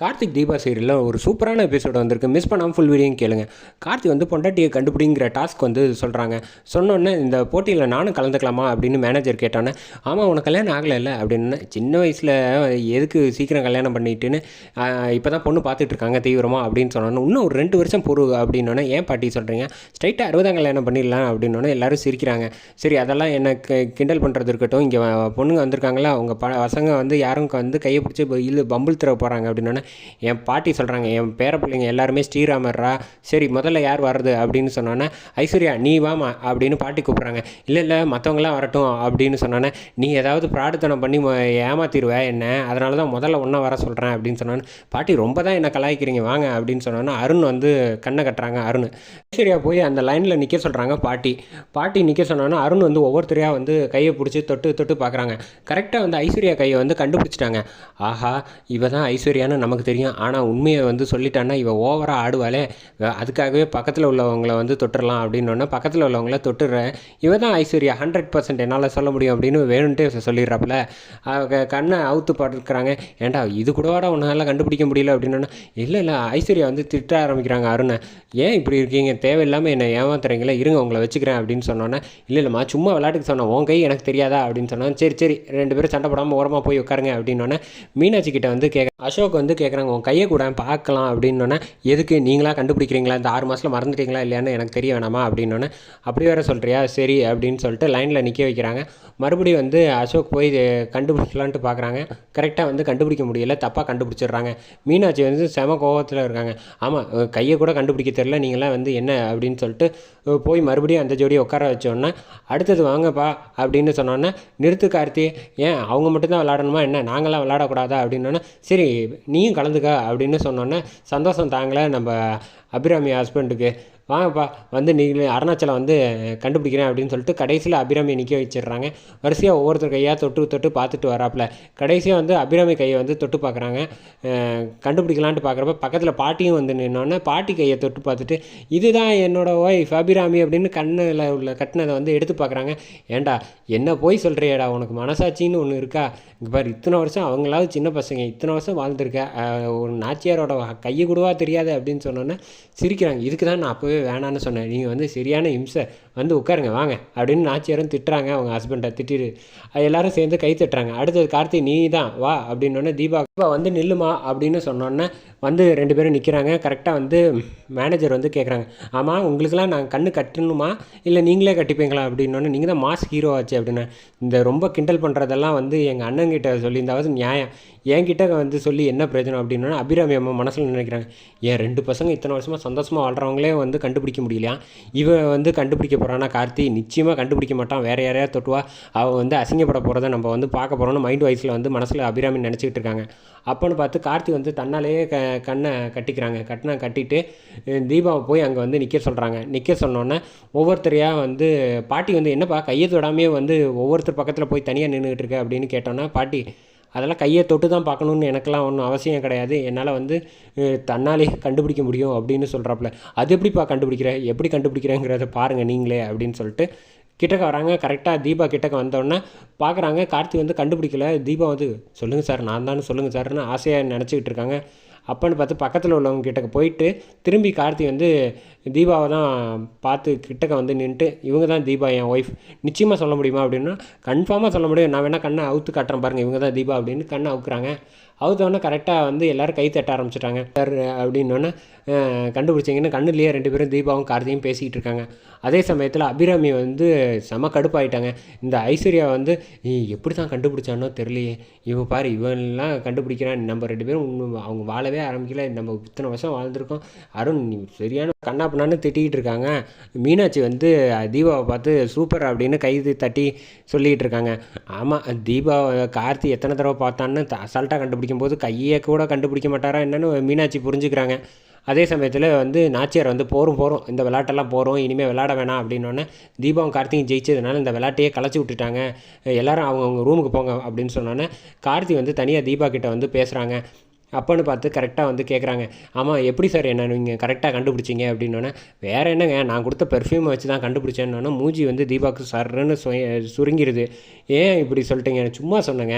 கார்த்திக் தீபா சீரியலில் ஒரு சூப்பரான எபிசோடு வந்திருக்கு. மிஸ் பண்ணாமல் ஃபுல் வீடியோ கேளுங்க. கார்த்திக் வந்து பொண்டாட்டியை கண்டுபிடிங்கிற டாஸ்க் வந்து சொல்கிறாங்க சொன்னோன்னே இந்த போட்டியில் நானும் கலந்துக்கலாமா அப்படின்னு மேனேஜர் கேட்டோன்னே ஆமாம் உனக்கு கல்யாணம் ஆகலை இல்லை அப்படின்னு சின்ன வயசில் எதுக்கு சீக்கிரம் கல்யாணம் பண்ணிட்டுன்னு இப்போ தான் பொண்ணு பார்த்துட்ருக்காங்க தீவிரமாக அப்படின்னு சொன்னோன்னே இன்னும் ஒரு ரெண்டு வருஷம் பொறு அப்படின்னோன்னே ஏன் பாட்டி சொல்கிறீங்க ஸ்ட்ரைட்டாக அறுபதாம் கல்யாணம் பண்ணிடலாம் அப்படின்னோடனே எல்லாரும் சிரிக்கிறாங்க. சரி அதெல்லாம் எனக்கு கிண்டல் பண்ணுறது இருக்கட்டும். இங்கே பொண்ணுங்க வந்திருக்காங்களா அவங்க ப பசங்க வந்து யாரும் வந்து கையை பிடிச்சி இல்லை பம்புள் திற போகிறாங்க அப்படின்னோடனே என் பாட்டி சொல்கிறாங்க என் பேர பிள்ளைங்க எல்லாருமே ஸ்ரீராமர்ரா சரி முதல்ல யார் வர்றது அப்படின்னு சொன்னோன்னே ஐஸ்வர்யா நீ வாமா அப்படின்னு பாட்டி கூப்பிட்றாங்க. இல்லை இல்லை மற்றவங்களாம் வரட்டும் அப்படின்னு சொன்னோன்னே நீ ஏதாவது பிரார்த்தனம் பண்ணி ம- என்ன? அதனால தான் முதல்ல ஒன்றா வர சொல்கிறேன் அப்படின்னு சொன்னோன்னே பாட்டி ரொம்ப தான் என்ன கலாய்க்கிறீங்க வாங்க அப்படின்னு சொன்னோன்னே அருண் வந்து கண்ணை கட்டுறாங்க அருண். ஐஸ்வர்யா போய் அந்த லைனில் நிற்க சொல்கிறாங்க பாட்டி. பாட்டி நிற்க சொன்னோன்னே அருண் வந்து ஒவ்வொருத்தரையாக வந்து கையை பிடிச்சி தொட்டு தொட்டு பார்க்குறாங்க கரெக்டாக வந்து ஐஸ்வர்யா கையை வந்து கண்டுபிடிச்சிட்டாங்க. ஆஹா இவ தான் ஐஸ்வர்யான்னு நமக்கு தெரியும். ஆனால் உண்மையை வந்து சொல்லிட்டான்னா இவன் ஓவராக ஆடுவாளே. அதுக்காகவே பக்கத்தில் உள்ளவங்கள வந்து தொட்டுடலாம் அப்படின்னோடனே பக்கத்தில் உள்ளவங்கள தொட்டுடுறேன் இவன் தான் ஐஸ்வர்யா ஹண்ட்ரட் பர்சன்ட் என்னால் சொல்ல முடியும் அப்படின்னு வேணும்ட்டு சொல்லிடுறாப்புல. கண்ணை அவுத்து படுக்கிறாங்க ஏன்டா இது கூடவாடா உன்னால் கண்டுபிடிக்க முடியல அப்படின்னா இல்லை இல்லை ஐஸ்வர்யா வந்து திட்ட ஆரம்பிக்கிறாங்க அருணை. ஏன் இப்படி இருக்கீங்க? தேவையில்லாமல் என்னை ஏமாத்துறீங்களே. இருங்க உங்களை வச்சுக்கிறேன் அப்படின்னு சொன்னோன்னே இல்லை இல்லைம்மா சும்மா விளையாட்டுக்கு சொன்னேன். உன் கை எனக்கு தெரியாதா அப்படின்னு சொன்னோம் சரி சரி ரெண்டு பேரும் சண்டை போடாமல் ஓரமாக போய் உட்காருங்க அப்படின்னோடனே மீனாட்சி கிட்ட வந்து கேட்க அசோக் வந்து கேட்குறாங்க உன் கையை கூட பார்க்கலாம் அப்படின்னோடனே எதுக்கு? நீங்களா கண்டுபிடிக்கிறீங்களா? இந்த ஆறு மாதத்தில் மறந்துட்டீங்களா இல்லையான்னு எனக்கு தெரிய வேணாமா? அப்படின்னோடனே அப்படி வேற சொல்கிறியா சரி அப்படின்னு சொல்லிட்டு லைனில் நிற்க வைக்கிறாங்க. மறுபடியும் வந்து அசோக் போய் கண்டுபிடிக்கலான்ட்டு பார்க்குறாங்க கரெக்டாக வந்து கண்டுபிடிக்க முடியல தப்பாக கண்டுபிடிச்சிடுறாங்க. மீனாட்சி வந்து செம கோவத்தில் இருக்காங்க. ஆமாம் கையை கூட கண்டுபிடிக்க தெரில நீங்களாம் வந்து என்ன? அப்படின்னு சொல்லிட்டு போய் மறுபடியும் அந்த ஜோடியை உட்கார வச்சோன்னே அடுத்தது வாங்கப்பா அப்படின்னு சொன்னோன்னே நிறுத்து கார்த்தி ஏன்? அவங்க மட்டும்தான் விளாடணுமா என்ன? நாங்களாம் விளாடக்கூடாதா அப்படின்னோன்னே சரி நீயும் கலந்துக்க அப்படின்னு சொன்னோன்னே சந்தோஷம் தாங்களேன் நம்ம அபிராமி ஹஸ்பண்டுக்கு வாங்கப்பா வந்து நீங்களே அருணாச்சலம் வந்து கண்டுபிடிக்கிறேன் அப்படின்னு சொல்லிட்டு கடைசியில் அபிராமி நிற்க வச்சிடுறாங்க. வரிசையாக ஒவ்வொருத்தர் கையாக தொட்டு தொட்டு பார்த்துட்டு வராப்புல. கடைசியாக வந்து அபிராமி கையை வந்து தொட்டு பார்க்குறாங்க. கண்டுபிடிக்கலான்ட்டு பார்க்குறப்ப பக்கத்தில் பாட்டியும் வந்து நின்னோடனே பாட்டி கையை தொட்டு பார்த்துட்டு இதுதான் என்னோட ஒய்ஃப் அபிராமி அப்படின்னு கண்ணில் உள்ள கட்டினதை வந்து எடுத்து பார்க்குறாங்க. ஏன்டா என்ன போய் சொல்கிறியேடா உனக்கு மனசாட்சின்னு ஒன்று இருக்கா? இங்கே பாரு இத்தனை வருஷம் அவங்களாவது சின்ன பசங்க இத்தனை வருஷம் வாழ்ந்துருக்க. ஒரு நாச்சியாரோட கையை கூடவா தெரியாது? அப்படின்னு சொன்னோன்னே சிரிக்கிறாங்க. இதுக்கு தான் நான் அப்போவே வேணான்னு சொன்னேன். நீங்கள் வந்து சரியான இம்சை வந்து உட்காருங்க வாங்க. அப்படின்னு நாச்சியாரும் திட்டுறாங்க. அவங்க ஹஸ்பண்டை திட்டிட்டு அது எல்லாரும் சேர்ந்து கை தட்டுறாங்க. அடுத்தது கார்த்தி நீ தான் வா அப்படின்னோடனே தீபா இப்போ வந்து நில்லுமா அப்படின்னு சொன்னோன்னே வந்து ரெண்டு பேரும் நிற்கிறாங்க கரெக்டாக வந்து மேனேஜர் வந்து கேட்குறாங்க ஆமாம் உங்களுக்கெல்லாம் நான் கண்ணு கட்டணுமா? இல்லை நீங்களே கட்டிப்பீங்களா? அப்படின்னோடனே நீங்கள் தான் மாஸ் ஹீரோ ஆச்சு அப்படின்னு. இந்த ரொம்ப கிண்டல் பண்ணுறதெல்லாம் வந்து எங்கள் அண்ணங்கிட்ட சொல்லியிருந்தாவது நியாயம். என்கிட்ட வந்து சொல்லி என்ன பிரயோஜனம் அப்படின்னா அபிராமி அம்மா மனசில் நினைக்கிறாங்க. ஏன் ரெண்டு பசங்க இத்தனை வருஷமாக சந்தோஷமாக வாழ்கிறவங்களே வந்து கண்டுபிடிக்க முடியலையா? இவன் வந்து கண்டுபிடிக்க போகிறானா கார்த்தி? நிச்சயமாக கண்டுபிடிக்க மாட்டான். வேறு யாரையா தொட்டுவா. அவள் வந்து அசிங்கப்பட போகிறத நம்ம வந்து பார்க்க போகிறோன்னு மைண்ட் வைஸில் வந்து மனசில் அபிராமி நினச்சிக்கிட்டு இருக்காங்க. அப்போன்னு பார்த்து கார்த்தி வந்து தன்னாலேயே க கண்ணை கட்டிக்கிறாங்க. கட்டினா கட்டிட்டு தீபாவை போய் அங்கே வந்து நிற்க சொல்கிறாங்க நிற்க சொன்னோன்னே ஒவ்வொருத்தரையாக வந்து பாட்டி வந்து என்னப்பா கையை தொடாமையே வந்து ஒவ்வொருத்தர் பக்கத்தில் போய் தனியாக நின்றுக்கிட்டு இருக்க? அப்படின்னு கேட்டோன்னா பாட்டி அதெல்லாம் கையை தொட்டு தான் பார்க்கணுன்னு எனக்கெல்லாம் ஒன்றும் அவசியம் கிடையாது. என்னால் வந்து தன்னாலே கண்டுபிடிக்க முடியும். அப்படின்னு சொல்கிறாப்புல அது எப்படிப்பா கண்டுபிடிக்கிற? எப்படி கண்டுபிடிக்கிறேங்கிறத பாருங்கள் நீங்களே. அப்படின்னு சொல்லிட்டு கிட்டக்க வராங்க. கரெக்டாக தீபா கிட்டக்க வந்தோடனே பார்க்குறாங்க கார்த்தி வந்து கண்டுபிடிக்கல. தீபா வந்து சொல்லுங்கள் சார் நான் தானே சொல்லுங்கள் சார்னு ஆசையாக நினச்சிக்கிட்டு இருக்காங்க. அப்பன்னு பார்த்து பக்கத்தில் உள்ளவங்க கிட்டக்க போயிட்டு திரும்பி கார்த்தி வந்து தீபாவை தான் பார்த்து கிட்டக்க வந்து நின்றுட்டு இவங்க தான் தீபா என் ஒய்ஃப் நிச்சயமாக சொல்ல முடியுமா? அப்படின்னா கன்ஃபார்மாக சொல்ல முடியும். நான் வேணால் கண்ணை அவுத்து காட்டுறேன் பாருங்கள் இவங்க தான் தீபா அப்படின்னு கண்ணை அவுக்குறாங்க. அவுத்தவொடனே கரெக்டாக வந்து எல்லோரும் கை தட்ட ஆரம்பிச்சிட்டாங்க. சார் அப்படின்னோடனே கண்டுபிடிச்சிங்கன்னு கண்ணுலேயே ரெண்டு பேரும் தீபாவும் கார்த்தியும் பேசிக்கிட்டு இருக்காங்க. அதே சமயத்தில் அபிராமி வந்து செம கடுப்பாயிட்டாங்க. இந்த ஐஸ்வர்யா வந்து "நீ எப்படி தான் கண்டுபிடிச்சானோ தெரியலையே. இவன் பாரு இவன்லாம் கண்டுபிடிக்கிறான் நம்ம ரெண்டு பேரும் அவங்க வாழவே ஆரம்பிக்கல. நம்ம இத்தனை வருஷம் வாழ்ந்துருக்கோம். அருண் நீ சரியான கண்ணா பண்ணான்னு திட்டிக்கிட்டு இருக்காங்க. மீனாட்சி வந்து தீபாவை பார்த்து சூப்பர் அப்படின்னு கை தட்டி சொல்லிக்கிட்டு இருக்காங்க. ஆமாம் தீபா கார்த்தி எத்தனை தடவை பார்த்தான்னு அசால்ட்டாக கண்டுபிடிக்க போது கையை கூட கண்டுபிடிக்க மாட்டாரா என்னன்னு மீனாட்சி புரிஞ்சுக்கிறாங்க. அதே சமயத்தில் வந்து நாச்சியார் வந்து போகிறோம் போகிறோம் இந்த விளையாட்டெல்லாம் போகிறோம் இனிமேல் விளாட வேணாம் அப்படின்னோடனே தீபாவும் கார்த்தியும் ஜெயிச்சதுனால இந்த விளையாட்டையே களைச்சி விட்டுட்டாங்க. எல்லாரும் அவங்கவுங்க ரூமுக்கு போங்க அப்படின்னு சொன்னோன்னே கார்த்தி வந்து தனியாக தீபா கிட்ட வந்து பேசுகிறாங்க அப்போன்னு பார்த்து கரெக்டாக வந்து கேட்குறாங்க ஆமாம் எப்படி சார் என்ன நீங்கள் கரெக்டாக கண்டுபிடிச்சிங்க? அப்படின்னோடனே வேறு என்னங்க நான் கொடுத்த பெர்ஃப்யூமை வச்சு தான் கண்டுபிடிச்சேன்னொன்னே மூஞ்சி வந்து தீபாவுக்கு சர்ன்னு சுய- சுருங்கிருது. ஏன் இப்படி சொல்லிட்டீங்க? சும்மா சொன்னேங்க.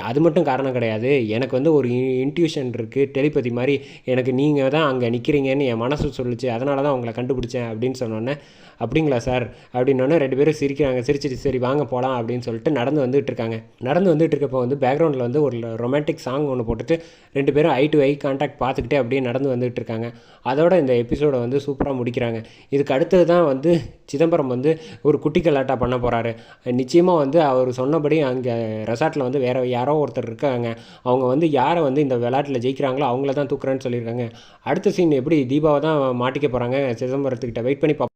அது மட்டும் காரணம் கிடையாது. எனக்கு வந்து ஒரு இன்ட்யூஷன் இருக்குது டெலிபதி மாதிரி எனக்கு நீங்கள் தான் அங்கே நிற்கிறீங்கன்னு என் மனசு சொல்லுச்சு. அதனால தான் உங்களை கண்டுபிடிச்சேன் அப்படின்னு சொன்னோன்னே அப்படிங்களா சார் அப்படின்னோடனே ரெண்டு பேரும் சிரிக்கிறாங்க. சிரிச்சிட்டு சரி வாங்க போகலாம் அப்படின்னு சொல்லிட்டு நடந்து வந்துட்டு இருக்காங்க. நடந்து வந்துட்டு இருக்கப்போ வந்து பேக்ரவுண்டில் வந்து ஒரு ரொமான்டிக் சாங் ஒன்று போட்டுட்டு ரெண்டு பேரும் ஐ டு ஐ கான்டாக்ட் பார்த்துக்கிட்டே அப்படியே நடந்து வந்துகிட்டு இருக்காங்க. அதோட இந்த எபிசோடை வந்து சூப்பராக முடிக்கிறாங்க. இதுக்கு அடுத்தது தான் வந்து சிதம்பரம் வந்து ஒரு குட்டி கலாட்டா பண்ண போகிறாரு நிச்சயமாக வந்து அவர் சொன்னபடி அங்கே ரெசார்ட்டில் வந்து வேறு யாரோ ஒருத்தர் இருக்காங்க. அவங்க வந்து யாரை வந்து இந்த விளையாட்டில் ஜெயிக்கிறாங்களோ அவங்கள தான் தூக்குறேன்னு சொல்லியிருக்காங்க. அடுத்த சீன் எப்படி தீபாவை தான் மாட்டிக்க போகிறாங்க சிதம்பரத்துக்கிட்ட? வெயிட் பண்ணி பார்ப்போம்